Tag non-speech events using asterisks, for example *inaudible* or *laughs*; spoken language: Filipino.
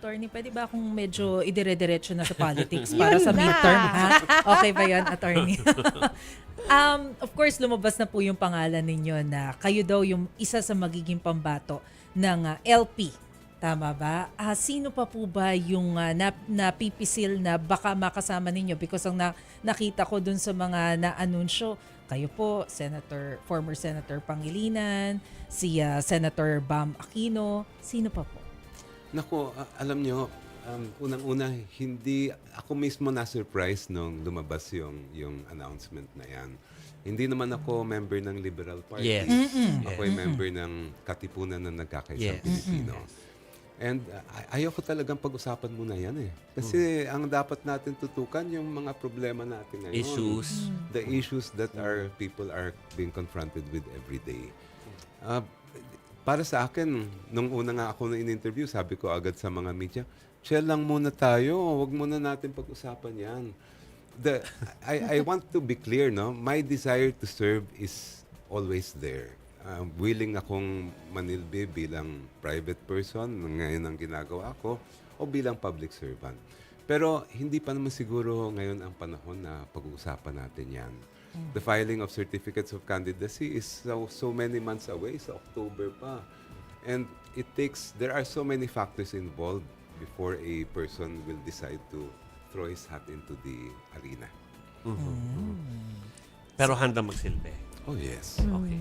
attorney, pwede ba akong medyo idire-diretso na sa *laughs* politics para sa midterm, ha? Okay ba yan, attorney? *laughs* um, of course, lumabas na po yung pangalan ninyo na kayo daw yung isa sa magiging pambato ng ah, LP. Tama ba? Ah, sino pa po ba yung ah, nap- napipisil na baka makasama ninyo? Because ang na- nakita ko dun sa mga na-anunsyo, kayo po, Senator, former Senator Pangilinan, si ah, Senator Bam Aquino, sino pa po? Nako, a- alam nyo, um, unang-una, hindi, ako mismo na-surprise nung lumabas yung, yung announcement na yan. Hindi naman ako member ng Liberal Party. Yes. Ako ay member ng Katipunan ng Nagkakaisang Yes. Pilipino. And uh, ay- ayoko talagang pag-usapan muna yan eh. Kasi ang dapat natin tutukan yung mga problema natin ngayon. Issues. The issues that our people are being confronted with every day. Uh, para sa akin, nung una nga ako na in-interview, sabi ko agad sa mga media, chill lang muna tayo, wag muna natin pag-usapan yan. The, I, I want to be clear, no? My desire to serve is always there. Uh, willing akong manilbi bilang private person, ngayon ang ginagawa ko, o bilang public servant. Pero hindi pa naman siguro ngayon ang panahon na pag-uusapan natin yan. The filing of certificates of candidacy is so, so many months away, sa October pa. And it takes, there are so many factors involved before a person will decide to throw his hat into the arena. Pero handa magsilbi. Oh yes. Okay.